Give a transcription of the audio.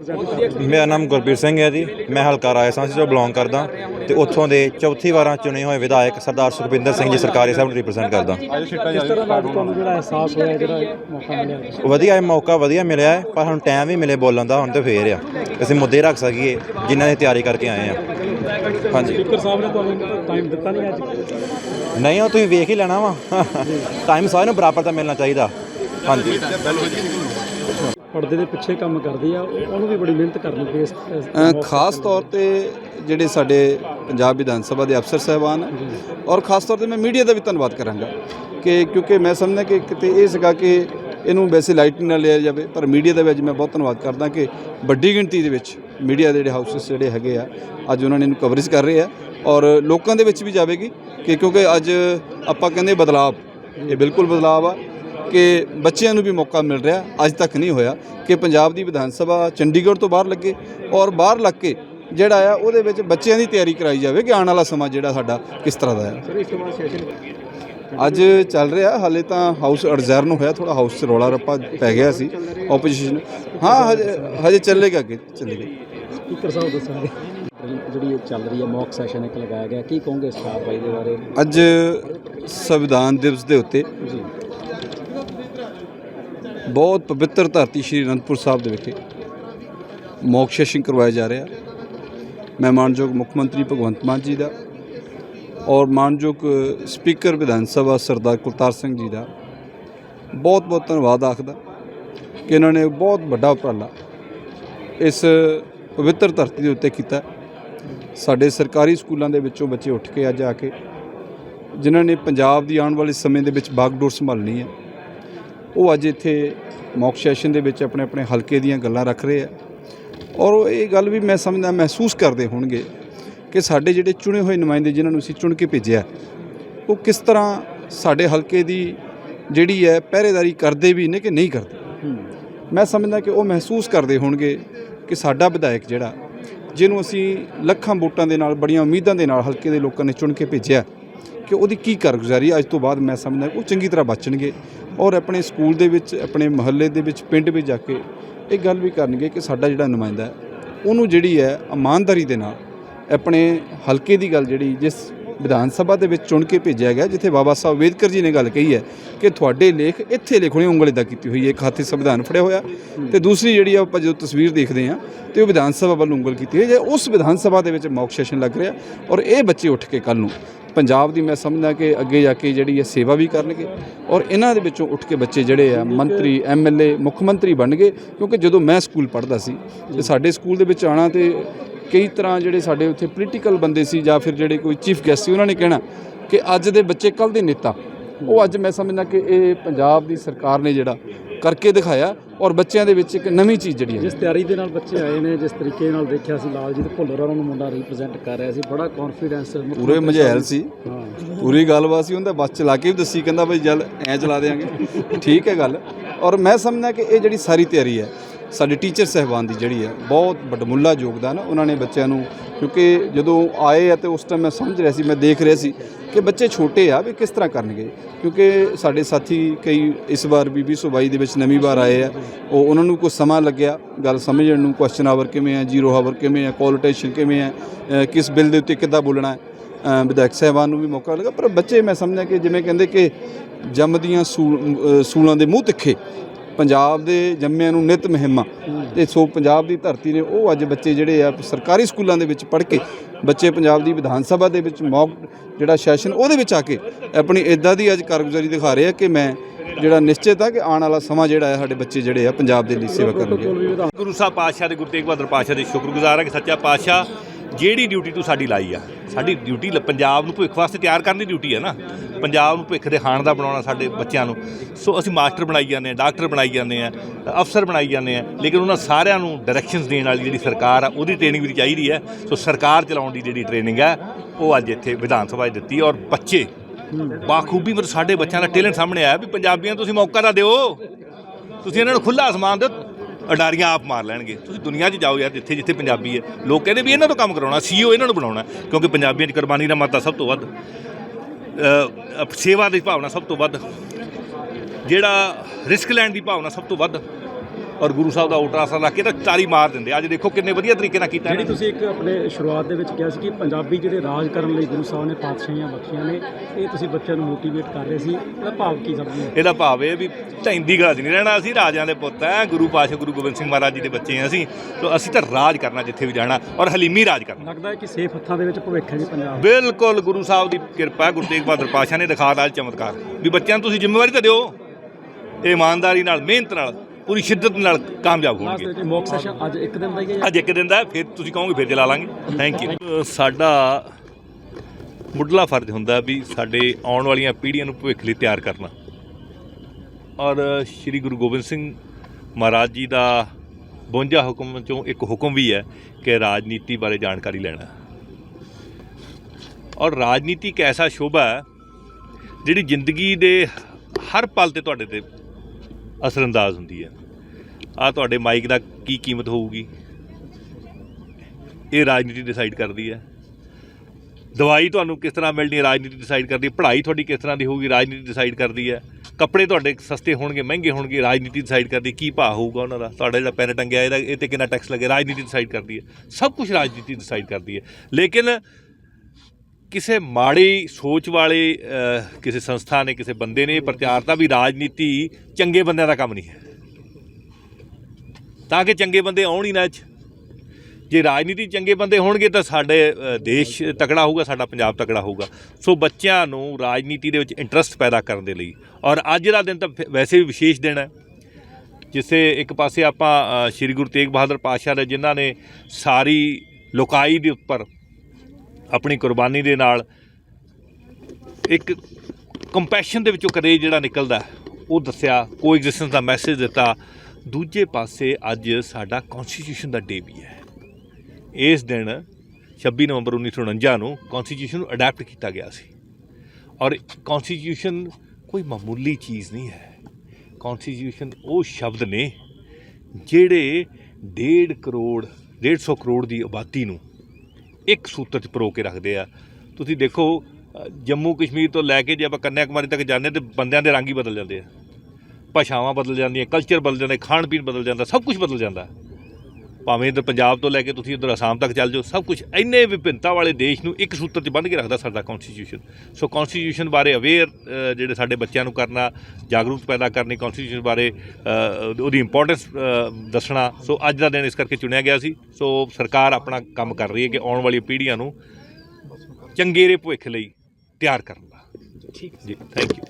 ਮੇਰਾ ਨਾਮ ਗੁਰਬੀਰ ਸਿੰਘ ਹੈ ਜੀ। ਮੈਂ ਹਲਕਾ ਰਾਜਸਥਾਨ ਤੋਂ ਬਿਲੋਂਗ ਕਰਦਾ ਤੇ ਉੱਥੋਂ ਦੇ ਚੌਥੀ ਵਾਰਾਂ ਚੁਣੇ ਹੋਏ ਵਿਧਾਇਕ ਸਰਦਾਰ ਸੁਖਬਿੰਦਰ ਸਿੰਘ ਜੀ ਸਰਕਾਰੀ ਸਾਹਿਬ ਨੂੰ ਰਿਪਰੈਜ਼ੈਂਟ ਕਰਦਾ। ਕਿਸ ਤਰ੍ਹਾਂ ਦਾ ਅੱਜ ਤੁਹਾਨੂੰ ਜਿਹੜਾ ਅਹਿਸਾਸ ਹੋਇਆ ਜਿਹੜਾ ਇਹ ਮੌਕਾ ਮਿਲਿਆ? ਵਧੀਆ ਇਹ ਮੌਕਾ ਵਧੀਆ ਮਿਲਿਆ ਹੈ ਪਰ ਹੁਣ ਟਾਈਮ ਵੀ ਮਿਲੇ ਬੋਲਣ ਦਾ ਹੁਣ ਤੇ ਫੇਰ ਆ। ਅਸੀਂ ਮੁੱਦੇ ਰੱਖ ਸਕੀਏ ਜਿਨ੍ਹਾਂ ਦੀ ਤਿਆਰੀ ਕਰਕੇ ਆਏ ਆ ਹਾਂਜੀ। ਸਪੀਕਰ ਸਾਹਿਬ ਨੇ ਤੁਹਾਨੂੰ ਟਾਈਮ ਦਿੱਤਾ ਨਹੀਂ ਅੱਜ? ਨਹੀਂ ਉਹ ਤੁਸੀਂ ਵੇਖ ਹੀ ਲੈਣਾ ਵਾ। ਟਾਈਮ ਸਾਰਿਆਂ ਨੂੰ ਬਰਾਬਰ ਤਾਂ ਮਿਲਣਾ ਚਾਹੀਦਾ। ਹਾਂਜੀ। ਪਰਦੇ ਦੇ ਪਿੱਛੇ ਕੰਮ ਕਰਦੀ ਆ ਉਹ- ਉਹਨੂੰ ਵੀ ਬੜੀ ਮਿਹਨਤ ਕਰਨੀ ਪਈ ਇਸ- ਅ, ਖਾਸ ਤੌਰ ਤੇ ਜਿਹੜੇ ਸਾਡੇ ਪੰਜਾਬ ਵਿਧਾਨ ਸਭਾ ਦੇ ਅਫਸਰ ਸਾਹਿਬਾਨ ਔਰ ਖਾਸ ਤੌਰ ਤੇ ਮੈਂ ਮੀਡੀਆ ਦਾ ਵੀ ਧੰਨਵਾਦ ਕਰਾਂਗਾ ਕਿ ਕਿਉਂਕਿ ਮੈਂ ਸਮਝਦਾ ਕਿ ਕਿਤੇ ਇਹ ਸੀਗਾ ਕਿ ਇਹਨੂੰ ਵੈਸੇ ਲਾਈਟ ਨਾਲ ਲਿਆ ਜਾਵੇ ਪਰ ਮੀਡੀਆ ਦਾ ਵੀ ਅੱਜ ਮੈਂ ਬਹੁਤ ਧੰਨਵਾਦ ਕਰਦਾ ਕਿ ਵੱਡੀ ਗਿਣਤੀ ਦੇ ਵਿੱਚ ਮੀਡੀਆ ਦੇ ਜਿਹੜੇ ਹਾਊਸਸ ਜਿਹੜੇ ਹੈਗੇ ਆ ਅੱਜ ਉਹਨਾਂ ਨੇ ਇਹਨੂੰ ਕਵਰੇਜ ਕਰ ਰਹੇ ਆ ਔਰ ਲੋਕਾਂ ਦੇ ਵਿੱਚ ਵੀ ਜਾਵੇਗੀ ਕਿ ਕਿਉਂਕਿ ਅੱਜ ਆਪਾਂ ਕਹਿੰਦੇ ਬਦਲਾਵ ਇਹ ਬਿਲਕੁਲ ਬਦਲਾਵ ਆ। ਕਿ ਬੱਚਿਆਂ ਨੂੰ ਵੀ ਮੌਕਾ ਮਿਲ ਰਿਹਾ ਅੱਜ ਤੱਕ ਨਹੀਂ ਹੋਇਆ ਕਿ ਪੰਜਾਬ ਦੀ ਵਿਧਾਨ ਸਭਾ ਚੰਡੀਗੜ੍ਹ ਤੋਂ ਬਾਹਰ ਲੱਗੇ ਔਰ ਬਾਹਰ ਲੱਗ ਕੇ ਜਿਹੜਾ ਆ ਉਹਦੇ ਵਿੱਚ ਬੱਚਿਆਂ ਦੀ ਤਿਆਰੀ ਕਰਾਈ ਜਾਵੇ ਕਿ ਆਉਣ ਵਾਲਾ ਸਮਾਂ ਜਿਹੜਾ ਸਾਡਾ ਕਿਸ ਤਰ੍ਹਾਂ ਦਾ ਹੈ ਅੱਜ ਚੱਲ ਰਿਹਾ ਹਾਲੇ ਤਾਂ ਹਾਊਸ ਅਡਜ਼ਰਨ ਹੋਇਆ ਥੋੜਾ ਹਾਊਸ 'ਚ ਰੌਲਾ ਰੱਪਾ ਪੈ ਗਿਆ ਸੀ ਆਪੋਜੀਸ਼ਨ ਹਾਂ ਹਜੇ ਹਜੇ ਚੱਲੇਗਾ ਅੱਗੇ ਚੱਲੇਗਾ। ਸਪੀਕਰ ਸਾਹਿਬ ਦੱਸਣਗੇ ਜਿਹੜੀ ਚੱਲ ਰਹੀ ਹੈ ਮੌਕ ਸੈਸ਼ਨ ਇੱਕ ਲਗਾਇਆ ਗਿਆ ਕੀ ਕਹੋਗੇ ਇਸ ਕਾਰਵਾਈ ਦੇ ਬਾਰੇ? ਅੱਜ ਸੰਵਿਧਾਨ ਦਿਵਸ ਦੇ ਉੱਤੇ ਜੀ। ਬਹੁਤ ਪਵਿੱਤਰ ਧਰਤੀ ਸ਼੍ਰੀ ਅਨੰਦਪੁਰ ਸਾਹਿਬ ਦੇ ਵਿਖੇ ਮੌਕ ਸੈਸ਼ਨ ਕਰਵਾਇਆ ਜਾ ਰਿਹਾ। ਮੈਂ ਮਾਨਯੋਗ ਮੁੱਖ ਮੰਤਰੀ ਭਗਵੰਤ ਮਾਨ ਜੀ ਦਾ ਔਰ ਮਾਨਯੋਗ ਸਪੀਕਰ ਵਿਧਾਨ ਸਭਾ ਸਰਦਾਰ ਕੁਲਤਾਰ ਸਿੰਘ ਜੀ ਦਾ ਬਹੁਤ ਬਹੁਤ ਧੰਨਵਾਦ ਆਖਦਾ ਕਿ ਇਹਨਾਂ ਨੇ ਬਹੁਤ ਵੱਡਾ ਉਪਰਾਲਾ ਇਸ ਪਵਿੱਤਰ ਧਰਤੀ ਦੇ ਉੱਤੇ ਕੀਤਾ। ਸਾਡੇ ਸਰਕਾਰੀ ਸਕੂਲਾਂ ਦੇ ਵਿੱਚੋਂ ਬੱਚੇ ਉੱਠ ਕੇ ਅੱਜ ਆ ਕੇ ਜਿਨ੍ਹਾਂ ਨੇ ਪੰਜਾਬ ਦੀ ਆਉਣ ਵਾਲੇ ਸਮੇਂ ਦੇ ਵਿੱਚ ਬਾਗਡੋਰ ਸੰਭਾਲਣੀ ਹੈ। ਉਹ ਅੱਜ ਇੱਥੇ ਮੌਕ ਸੈਸ਼ਨ ਦੇ ਵਿੱਚ ਆਪਣੇ ਆਪਣੇ ਹਲਕੇ ਦੀਆਂ ਗੱਲਾਂ ਰੱਖ ਰਹੇ ਆ। ਔਰ ਉਹ ਇਹ ਗੱਲ ਵੀ ਮੈਂ ਸਮਝਦਾ, ਮਹਿਸੂਸ ਕਰਦੇ ਹੋਣਗੇ ਕਿ ਸਾਡੇ ਜਿਹੜੇ ਚੁਣੇ ਹੋਏ ਨੁਮਾਇੰਦੇ ਜਿਨ੍ਹਾਂ ਨੂੰ ਅਸੀਂ ਚੁਣ ਕੇ ਭੇਜਿਆ, ਉਹ ਕਿਸ ਤਰ੍ਹਾਂ ਸਾਡੇ ਹਲਕੇ ਦੀ ਜਿਹੜੀ ਹੈ ਪਹਿਰੇਦਾਰੀ ਕਰਦੇ ਵੀ ਨੇ ਕਿ ਨਹੀਂ ਕਰਦੇ? ਮੈਂ ਸਮਝਦਾ ਕਿ ਉਹ ਮਹਿਸੂਸ ਕਰਦੇ ਹੋਣਗੇ ਕਿ ਸਾਡਾ ਵਿਧਾਇਕ ਜਿਹੜਾ, ਜਿਹਨੂੰ ਅਸੀਂ ਲੱਖਾਂ ਵੋਟਾਂ ਦੇ ਨਾਲ, ਬੜੀਆਂ ਉਮੀਦਾਂ ਦੇ ਨਾਲ ਹਲਕੇ ਦੇ ਲੋਕਾਂ ਨੇ ਚੁਣ ਕੇ ਭੇਜਿਆ ਕਿ ਉਹਦੀ ਕੀ ਕਾਰਗੁਜ਼ਾਰੀ ਅੱਜ ਤੋਂ ਬਾਅਦ ਮੈਂ ਸਮਝਦਾ ਉਹ ਚੰਗੀ ਤਰ੍ਹਾਂ ਬਚਣਗੇ ਔਰ ਆਪਣੇ ਸਕੂਲ ਦੇ ਵਿੱਚ, ਆਪਣੇ ਮਹੱਲੇ ਦੇ ਵਿੱਚ, ਪਿੰਡ ਵਿੱਚ ਜਾ ਕੇ ਇਹ ਗੱਲ ਵੀ ਕਰਨਗੇ ਕਿ ਸਾਡਾ ਜਿਹੜਾ ਨੁਮਾਇੰਦਾ ਹੈ, ਉਹਨੂੰ ਜਿਹੜੀ ਹੈ ਇਮਾਨਦਾਰੀ ਦੇ ਨਾਲ ਆਪਣੇ ਹਲਕੇ ਦੀ ਗੱਲ ਜਿਹੜੀ, ਜਿਸ ਵਿਧਾਨ ਸਭਾ ਦੇ ਵਿੱਚ ਚੁਣ ਕੇ ਭੇਜਿਆ ਗਿਆ, ਜਿੱਥੇ ਬਾਬਾ ਸਾਹਿਬ ਅੰਬੇਦਕਰ ਜੀ ਨੇ ਗੱਲ ਕਹੀ ਹੈ ਕਿ ਤੁਹਾਡੇ ਲੇਖ ਇੱਥੇ ਲਿਖਣੇ ਉਂਗਲ ਦਾ ਕੀਤੀ ਹੋਈ ਹੈ, ਇੱਕ ਹੱਥੇ ਸੰਵਿਧਾਨ ਫੜਿਆ ਹੋਇਆ। ਤੇ ਦੂਸਰੀ ਜਿਹੜੀ ਆ, ਆਪਾਂ ਜਦੋਂ ਤਸਵੀਰ ਦੇਖਦੇ ਹਾਂ, ਤੇ ਉਹ ਵਿਧਾਨ ਸਭਾ ਵੱਲ ਉਂਗਲ ਕੀਤੀ ਹੋਈ ਹੈ, ਜੇ ਉਸ ਵਿਧਾਨ ਸਭਾ ਦੇ ਵਿੱਚ ਮੌਕ ਸੈਸ਼ਨ ਲੱਗ ਰਿਹਾ ਔਰ ਇਹ ਬੱਚੇ ਉੱਠ ਕੇ ਕੱਲ ਨੂੰ, ਪੰਜਾਬ ਦੀ ਮੈਂ ਸਮਝਦਾ ਕਿ ਅੱਗੇ ਜਾ ਕੇ ਜਿਹੜੀ ਹੈ ਸੇਵਾ ਵੀ ਕਰਨਗੇ ਔਰ ਇਹਨਾਂ ਦੇ ਵਿੱਚੋਂ ਉੱਠ ਕੇ ਬੱਚੇ ਜਿਹੜੇ ਆ, ਮੰਤਰੀ ਐਮਐਲਏ ਮੁੱਖ ਮੰਤਰੀ ਬਣਨਗੇ, ਕਿਉਂਕਿ ਜਦੋਂ ਮੈਂ ਸਕੂਲ ਪੜ੍ਹਦਾ ਸੀ, ਤੇ ਸਾਡੇ ਸਕੂਲ ਦੇ ਵਿੱਚ ਆਣਾ ਤੇ ਕਈ ਤਰ੍ਹਾਂ ਜਿਹੜੇ ਸਾਡੇ ਉੱਥੇ ਪੋਲੀਟੀਕਲ ਬੰਦੇ ਸੀ ਜਾਂ ਫਿਰ ਜਿਹੜੇ ਕੋਈ ਚੀਫ ਗੈਸਟ ਸੀ ਉਹਨਾਂ ਨੇ ਕਹਿਣਾ ਕਿ ਅੱਜ ਦੇ ਬੱਚੇ ਕੱਲ ਦੇ ਨੇਤਾ। ਉਹ ਅੱਜ ਮੈਂ ਸਮਝਦਾ ਕਿ ਇਹ ਪੰਜਾਬ ਦੀ ਸਰਕਾਰ ਨੇ ਜਿਹੜਾ ਕਰਕੇ ਦਿਖਾਇਆ ਔਰ ਬੱਚਿਆਂ ਦੇ ਵਿੱਚ ਇੱਕ ਨਵੀਂ ਚੀਜ਼ ਜਿਹੜੀ ਹੈ। ਜਿਸ ਤਿਆਰੀ ਦੇ ਨਾਲ ਬੱਚੇ ਆਏ ਨੇ ਜਿਸ ਤਰੀਕੇ ਨਾਲ ਦੇਖਿਆ ਸੀ ਲਾਲਜੀਤ ਭੁੱਲਰ ਉਹਨਾਂ ਨੂੰ ਮੁੰਡਾ ਰਿਪਰੈਜ਼ੈਂਟ ਕਰ ਰਿਹਾ ਸੀ ਬੜਾ ਕੌਨਫੀਡੈਂਸ ਪੂਰੇ ਮਝੈਲ ਸੀ। ਪੂਰੀ ਗੱਲਬਾਤ ਸੀ ਉਹਦਾ ਬੱਸ ਚਲਾ ਕੇ ਵੀ ਦੱਸੀ ਕਹਿੰਦਾ ਬਈ ਜਲ ਐ ਚਲਾ ਦੇਾਂਗੇ ਠੀਕ ਹੈ ਗੱਲ। ਔਰ ਮੈਂ ਸਮਝਦਾ ਕਿ ਇਹ ਜਿਹੜੀ ਸਾਰੀ ਤਿਆਰੀ ਹੈ ਸਾਡੇ ਟੀਚਰ ਸਹਿਬਾਨ ਦੀ ਜਿਹੜੀ ਹੈ ਬਹੁਤ ਵੱਡਮੁੱਲਾ ਯੋਗਦਾਨ ਹੈ। ਉਹਨਾਂ ਨੇ ਬੱਚਿਆਂ ਨੂੰ ਕਿਉਂਕਿ ਜਦੋਂ ਆਏ ਆ ਤੇ ਉਸ ਟਾਈਮ ਮੈਂ ਸਮਝ ਰਿਹਾ ਸੀ ਮੈਂ ਦੇਖ ਰਿਹਾ ਸੀ ਕਿ ਬੱਚੇ ਛੋਟੇ ਆ ਵੀ ਕਿਸ ਤਰ੍ਹਾਂ ਕਰਨਗੇ। ਕਿਉਂਕਿ ਸਾਡੇ ਸਾਥੀ ਕਈ ਇਸ ਵਾਰ ਵੀ 2022 ਦੇ ਵਿੱਚ ਨਵੀਂ ਵਾਰ ਆਏ ਆ। ਉਹ ਉਹਨਾਂ ਨੂੰ ਕੋਈ ਸਮਾਂ ਲੱਗਿਆ ਗੱਲ ਸਮਝਣ ਨੂੰ ਕੁਐਸਚਨ ਆਵਰ ਕਿਵੇਂ ਹੈ ਜ਼ੀਰੋ ਆਵਰ ਕਿਵੇਂ ਹੈ ਕੋਲਿਟੇਸ਼ਨ ਕਿਵੇਂ ਹੈ ਕਿਸ ਬਿੱਲ ਦੇ ਉੱਤੇ ਕਿੱਦਾਂ ਬੋਲਣਾ ਹੈ। ਵਿਧਾਇਕ ਸਾਹਿਬਾਨ ਨੂੰ ਵੀ ਮੌਕਾ ਲੱਗਾ ਪਰ ਬੱਚੇ ਮੈਂ ਸਮਝਿਆ ਕਿ ਜਿਵੇਂ ਕਹਿੰਦੇ ਕਿ ਜੰਮਦੀਆਂ ਸੂਲ ਅ, ਸੂਲਾਂ ਦੇ ਮੂੰਹ ਤਿੱਖੇ ਪੰਜਾਬ ਦੇ ਜੰਮਿਆਂ ਨੂੰ ਨਿਤ ਮਹਿਮਾ। ਤੇ ਸੋ ਪੰਜਾਬ ਦੀ ਧਰਤੀ ਨੇ ਉਹ ਅੱਜ ਬੱਚੇ ਜਿਹੜੇ ਆ, ਸਰਕਾਰੀ ਸਕੂਲਾਂ ਦੇ ਵਿੱਚ ਪੜ੍ਹ ਕੇ ਬੱਚੇ ਪੰਜਾਬ ਦੀ ਵਿਧਾਨ ਸਭਾ ਦੇ ਵਿੱਚ ਮੌਕ ਜਿਹੜਾ ਸੈਸ਼ਨ ਉਹਦੇ ਵਿੱਚ ਆ ਕੇ ਆਪਣੀ ਇਦਾਂ ਦੀ ਅੱਜ ਕਾਰਗੁਜ਼ਾਰੀ ਦਿਖਾ ਰਹੇ ਆ ਕਿ ਮੈਂ ਜਿਹੜਾ ਨਿਸ਼ਚਿਤ ਆ ਕਿ ਆਉਣ ਵਾਲਾ ਸਮਾਂ ਜਿਹੜਾ ਹੈ ਸਾਡੇ ਬੱਚੇ ਜਿਹੜੇ ਆ, ਪੰਜਾਬ ਦੇ ਲਈ ਸੇਵਾ ਕਰਨਗੇ। ਪ੍ਰੋਟੋਕੋਲ ਗੁਰੂ ਸਾਹਿਬ ਪਾਤਸ਼ਾਹ ਦੇ ਗੁਰੂ ਤੇਗ ਬਹਾਦਰ ਪਾਤਸ਼ਾਹ ਦੇ ਸ਼ੁਕਰਗੁਜ਼ਾਰ ਹਾਂ ਕਿ ਸੱਚਾ ਪਾਤਸ਼ਾਹ ਜਿਹੜੀ ਡਿਊਟੀ ਤੂੰ ਸਾਡੀ ਲਾਈ ਆ, ਸਾਡੀ ਡਿਊਟੀ ਲ- ਪੰਜਾਬ ਨੂੰ ਭਵਿੱਖ ਵਾਸਤੇ ਤਿਆਰ ਕਰਨ ਦੀ ਡਿਊਟੀ ਹੈ ਨਾ। ਪੰਜਾਬ ਨੂੰ ਭਵਿੱਖ ਦੇ ਖਾਣ ਦਾ ਬਣਾਉਣਾ ਸਾਡੇ ਬੱਚਿਆਂ ਨੂੰ। ਸੋ ਅਸੀਂ ਮਾਸਟਰ ਬਣਾਈ ਜਾਂਦੇ ਹਾਂ ਡਾਕਟਰ ਬਣਾਈ ਜਾਂਦੇ ਆ, ਅਫਸਰ ਬਣਾਈ ਜਾਂਦੇ ਆ, ਲੇਕਿਨ ਉਹਨਾਂ ਸਾਰਿਆਂ ਨੂੰ ਡਾਇਰੈਕਸ਼ਨਸ ਦੇਣ ਵਾਲੀ ਜਿਹੜੀ ਸਰਕਾਰ ਆ, ਉਹਦੀ ਟ੍ਰੇਨਿੰਗ ਵੀ ਚਾਹੀਦੀ ਹੈ ਸੋ ਸਰਕਾਰ ਚਲਾਉਣ ਦੀ ਜਿਹੜੀ ਟ੍ਰੇਨਿੰਗ ਹੈ ਉਹ ਅੱਜ ਇੱਥੇ ਵਿਧਾਨ ਸਭਾ 'ਚ ਦਿੱਤੀ ਔਰ ਬੱਚੇ, ਬਾਖੂਬੀ ਮਤਲਬ ਸਾਡੇ ਬੱਚਿਆਂ ਦਾ ਟੈਲੈਂਟ ਸਾਹਮਣੇ ਆਇਆ ਵੀ ਪੰਜਾਬੀਆਂ ਤੁਸੀਂ ਮੌਕਾ ਤਾਂ ਦਿਓ। ਤੁਸੀਂ ਇਹਨਾਂ ਨੂੰ ਖੁੱਲਾ ਅਸਮਾਨ ਦਿਓ ਅਡਾਰੀਆਂ ਆਪ ਮਾਰ ਲੈਣਗੇ। ਤੁਸੀਂ ਦੁਨੀਆ 'ਚ ਜਾਓ ਯਾਰ, ਜਿੱਥੇ ਜਿੱਥੇ ਪੰਜਾਬੀ ਹੈ। ਲੋਕ ਕਹਿੰਦੇ ਵੀ ਇਹਨਾਂ ਤੋਂ ਕੰਮ ਕਰਾਉਣਾ ਸੀਓ ਇਹਨਾਂ ਨੂੰ ਬਣਾਉਣਾ ਕਿਉਂਕਿ ਪੰਜਾਬੀਆਂ 'ਚ ਕੁਰਬਾਨੀ ਦਾ ਮਾਤਾ ਸਭ ਤੋਂ ਵੱਧ ਸੇਵਾ ਦੀ ਭਾਵਨਾ ਸਭ ਤੋਂ ਵੱਧ, ਜਿਹੜਾ ਰਿਸਕ ਲੈਣ ਦੀ ਭਾਵਨਾ ਸਭ ਤੋਂ ਵੱਧ। ਔਰ ਗੁਰੂ ਸਾਹਿਬ ਦਾ ਉਲਟਰਾਸਾਂ ਰੱਖ ਕੇ ਤਾਂ ਤਾਰੀ ਮਾਰ ਦਿੰਦੇ ਅੱਜ ਦੇਖੋ ਕਿੰਨੇ ਵਧੀਆ ਤਰੀਕੇ ਨਾਲ ਕੀਤਾ ਜਿਹੜੀ। ਤੁਸੀਂ ਇੱਕ ਆਪਣੇ ਸ਼ੁਰੂਆਤ ਦੇ ਵਿੱਚ ਕਿਹਾ ਸੀ ਕਿ ਪੰਜਾਬੀ ਜਿਹੜੇ ਰਾਜ ਕਰਨ ਲਈ ਗੁਰੂ ਸਾਹਿਬ ਨੇ ਪਾਤਸ਼ਾਹੀਆਂ ਬਖਸ਼ੀਆਂ ਨੇ ਇਹ ਤੁਸੀਂ ਬੱਚਿਆਂ ਨੂੰ ਮੋਟੀਵੇਟ ਕਰ ਰਹੇ ਸੀ। ਇਹਦਾ ਭਾਵ ਕੀ ਸਮਝਦੇ ਇਹਦਾ ਭਾਵ ਇਹ ਵੀ ਢੈਂਦੀ ਗਲਾ 'ਚ ਨਹੀਂ ਰਹਿਣਾ ਅਸੀਂ ਰਾਜਿਆਂ ਦੇ ਪੁੱਤ ਆ। ਗੁਰੂ ਪਾਤਸ਼ਾਹ ਗੁਰੂ ਗੋਬਿੰਦ ਸਿੰਘ ਮਹਾਰਾਜ ਜੀ ਦੇ ਬੱਚੇ ਆ ਅਸੀਂ। ਤੋਂ ਅਸੀਂ ਤਾਂ ਰਾਜ ਕਰਨਾ ਜਿੱਥੇ ਵੀ ਜਾਣਾ ਔਰ ਹਲੀਮੀ ਰਾਜ ਕਰਨਾ। ਲੱਗਦਾ ਹੈ ਕਿ ਸੇਫ ਹੱਥਾਂ ਦੇ ਵਿੱਚ ਭਵਿੱਖ ਹੈ ਜੀ ਪੰਜਾਬ ਬਿਲਕੁਲ ਗੁਰੂ ਸਾਹਿਬ ਦੀ ਕਿਰਪਾ ਗੁਰੂ ਤੇਗ ਬਹਾਦਰ ਪਾਤਸ਼ਾਹ ਨੇ ਦਿਖਾਤਾ ਅੱਜ ਚਮਤਕਾਰ। ਵੀ ਬੱਚਿਆਂ ਨੂੰ ਤੁਸੀਂ ਜ਼ਿੰਮੇਵਾਰੀ ਤਾਂ ਦਿਓ। ਇਮਾਨਦਾਰੀ ਨਾਲ ਮਿਹਨਤ ਨਾਲ। ਪੂਰੀ ਸ਼ਿੱਦਤ ਨਾਲ ਕਾਮਯਾਬ ਹੋਣਗੇ। ਵਿੱਚ ਮੌਕ ਸੈਸ਼ਨ ਅੱਜ ਇੱਕ ਦਿਨ ਦਾ ਹੀ ਹੈ ਅੱਜ ਇੱਕ ਦਿਨ ਦਾ ਹੈ, ਫਿਰ ਤੁਸੀਂ ਕਹੋਗੇ ਫਿਰ ਚਲਾ ਲਾਂਗੇ। ਥੈਂਕ ਯੂ ਸਾਡਾ ਮੁੱਢਲਾ ਫਰਜ਼ ਹੁੰਦਾ ਵੀ ਸਾਡੇ ਆਉਣ ਵਾਲੀਆਂ ਪੀੜ੍ਹੀਆਂ ਨੂੰ ਭਵਿੱਖ ਲਈ ਤਿਆਰ ਕਰਨਾ। ਔਰ ਸ੍ਰੀ ਗੁਰੂ ਗੋਬਿੰਦ ਸਿੰਘ ਮਹਾਰਾਜ ਜੀ ਦਾ 52 ਹੁਕਮ ਚੋਂ ਇੱਕ ਹੁਕਮ ਵੀ ਹੈ ਕਿ ਰਾਜਨੀਤੀ ਬਾਰੇ ਜਾਣਕਾਰੀ ਲੈਣਾ। ਔਰ ਰਾਜਨੀਤੀ ਇੱਕ ਐਸਾ ਸ਼ੋਭਾ ਹੈ ਜਿਹੜੀ ਜ਼ਿੰਦਗੀ ਦੇ ਹਰ ਪਲ ਤੇ ਤੁਹਾਡੇ ਤੇ ਅਸਰਅੰਦਾਜ਼ ਹੁੰਦੀ ਹੈ। ਆ ਤੁਹਾਡੇ ਮਾਈਕ ਦਾ ਕੀ ਕੀਮਤ ਹੋਊਗੀ? ਇਹ ਰਾਜਨੀਤੀ ਡਿਸਾਈਡ ਕਰਦੀ ਹੈ। ਦਵਾਈ ਤੁਹਾਨੂੰ ਕਿਸ ਤਰ੍ਹਾਂ ਮਿਲਣੀ ਹੈ, ਰਾਜਨੀਤੀ ਡਿਸਾਈਡ ਕਰਦੀ ਹੈ। ਪੜ੍ਹਾਈ ਤੁਹਾਡੀ ਕਿਸ ਤਰ੍ਹਾਂ ਦੀ ਹੋਊਗੀ, ਰਾਜਨੀਤੀ ਡਿਸਾਈਡ ਕਰਦੀ ਹੈ। ਕੱਪੜੇ ਤੁਹਾਡੇ ਸਸਤੇ ਹੋਣਗੇ, ਮਹਿੰਗੇ ਹੋਣਗੇ, ਰਾਜਨੀਤੀ ਡਿਸਾਈਡ ਕਰਦੀ ਕੀ ਭਾਅ ਹੋਊਗਾ ਉਹਨਾਂ ਦਾ? ਤੁਹਾਡਾ ਜਿਹੜਾ ਪੈਨ ਟੰਗਿਆ, ਇਹਦਾ ਇਹ ਤੇ ਕਿੰਨਾ ਟੈਕਸ ਲੱਗੇ ਰਾਜਨੀਤੀ ਡਿਸਾਈਡ ਕਰਦੀ ਹੈ। ਸਭ ਕੁਝ ਰਾਜਨੀਤੀ ਡਿਸਾਈਡ ਕਰਦੀ ਹੈ। ਲੇਕਿਨ ਕਿਸੇ ਮਾੜੀ ਸੋਚ ਵਾਲੇ ਕਿਸੇ ਸੰਸਥਾ ਨੇ, ਕਿਸੇ ਬੰਦੇ ਨੇ ਇਹ ਪ੍ਰਚਾਰਤਾ ਵੀ ਰਾਜਨੀਤੀ ਚੰਗੇ ਬੰਦਿਆਂ ਦਾ ਕੰਮ ਨਹੀਂ ਹੈ। ਤਾਂ ਕਿ ਚੰਗੇ ਬੰਦੇ ਆਉਣ ਹੀ ਨਾ ਇਹ 'ਚ ਜੇ ਰਾਜਨੀਤੀ ਚੰਗੇ ਬੰਦੇ ਹੋਣਗੇ ਤਾਂ ਸਾਡੇ ਦੇਸ਼ ਤਕੜਾ ਹੋਊਗਾ, ਸਾਡਾ ਪੰਜਾਬ ਤਕੜਾ ਹੋਊਗਾ। ਸੋ ਬੱਚਿਆਂ ਨੂੰ ਰਾਜਨੀਤੀ ਦੇ ਵਿੱਚ ਇੰਟਰਸਟ ਪੈਦਾ ਕਰਨ ਦੇ ਲਈ। ਔਰ ਅੱਜ ਦਾ ਦਿਨ ਤਾਂ ਵੈਸੇ ਵੀ ਵਿਸ਼ੇਸ਼ ਦਿਨ ਹੈ। ਜਿਸੇ ਇੱਕ ਪਾਸੇ ਆਪਾਂ ਸ੍ਰੀ ਗੁਰੂ ਤੇਗ ਬਹਾਦਰ ਪਾਤਸ਼ਾਹ ਦੇ ਜਿਨ੍ਹਾਂ ਨੇ ਸਾਰੀ ਲੋਕਾਈ ਦੇ ਉੱਪਰ ਆਪਣੀ ਕੁਰਬਾਨੀ ਦੇ ਨਾਲ ਇੱਕ ਕੰਪੈਸ਼ਨ ਦੇ ਵਿੱਚੋਂ ਕਰੇਜ ਜਿਹੜਾ ਨਿਕਲਦਾ, ਉਹ ਦੱਸਿਆ ਕੋ ਐਗਜ਼ਿਸਟੈਂਸ ਦਾ ਮੈਸੇਜ ਦਿੱਤਾ, ਦੂਜੇ ਪਾਸੇ ਅੱਜ ਸਾਡਾ ਕਨਸਟੀਟਿਊਸ਼ਨ ਦਾ ਡੇ ਵੀ ਹੈ। ਇਸ ਦਿਨ 26 ਨਵੰਬਰ 1949 ਨੂੰ ਕਨਸਟੀਟਿਊਸ਼ਨ ਨੂੰ ਅਡਾਪਟ ਕੀਤਾ ਗਿਆ ਸੀ। ਔਰ ਕਨਸਟੀਟਿਊਸ਼ਨ ਕੋਈ ਮਾਮੂਲੀ ਚੀਜ਼ ਨਹੀਂ ਹੈ। ਕਨਸਟੀਟਿਊਸ਼ਨ ਉਹ ਸ਼ਬਦ ਨੇ ਜਿਹੜੇ 1.5 ਕਰੋੜ 150 ਕਰੋੜ ਦੀ ਆਬਾਦੀ ਨੂੰ ਇੱਕ ਸੂਤਰ 'ਚ ਪਰੋ ਕੇ ਰੱਖਦੇ ਆ। ਤੁਸੀਂ ਦੇਖੋ, ਜੰਮੂ ਕਸ਼ਮੀਰ ਤੋਂ ਲੈ ਕੇ ਜੇ ਆਪਾਂ ਕੰਨਿਆ ਕੁਮਾਰੀ ਤੱਕ ਜਾਂਦੇ ਤੇ ਬੰਦਿਆਂ ਦੇ ਰੰਗ ਹੀ ਬਦਲ ਜਾਂਦੇ ਆ। ਭਾਸ਼ਾਵਾਂ ਬਦਲ ਜਾਂਦੀਆਂ ਕਲਚਰ ਬਦਲ ਜਾਂਦਾ ਖਾਣ ਪੀਣ ਬਦਲ ਜਾਂਦਾ, ਸਭ ਕੁਝ ਬਦਲ ਜਾਂਦਾ। ਭਾਵੇਂ ਇੱਧਰ ਪੰਜਾਬ ਤੋਂ ਲੈ ਕੇ ਤੁਸੀਂ ਇੱਧਰ ਅਸਾਮ ਤੱਕ ਚੱਲ ਜਾਓ ਸਭ ਕੁਝ ਇੰਨੇ ਵਿਭਿੰਨਤਾ ਵਾਲੇ ਦੇਸ਼ ਨੂੰ ਇੱਕ ਸੂਤਰ 'ਚ ਬੰਨ੍ਹ ਕੇ ਰੱਖਦਾ ਸਾਡਾ ਕਨਸਟੀਟਿਊਸ਼ਨ ਸੋ ਕਨਸਟੀਟਿਊਸ਼ਨ ਬਾਰੇ ਅਵੇਅਰ ਜਿਹੜੇ ਸਾਡੇ ਬੱਚਿਆਂ ਨੂੰ ਕਰਨਾ ਜਾਗਰੂਕ ਪੈਦਾ ਕਰਨੀ ਕਨਸਟੀਟਿਊਸ਼ਨ ਬਾਰੇ ਉਹਦੀ ਇੰਪੋਰਟੈਂਸ ਦੱਸਣਾ। ਸੋ ਅੱਜ ਦਾ ਦਿਨ ਇਸ ਕਰਕੇ ਚੁਣਿਆ ਗਿਆ ਸੀ। ਸੋ ਸਰਕਾਰ ਆਪਣਾ ਕੰਮ ਕਰ ਰਹੀ ਹੈ ਕਿ ਆਉਣ ਵਾਲੀ ਪੀੜ੍ਹੀਆਂ ਨੂੰ ਚੰਗੇਰੇ ਭਵਿੱਖ ਲਈ ਤਿਆਰ ਕਰਨ ਦਾ। ਠੀਕ। ਜੀ ਥੈਂਕ ਯੂ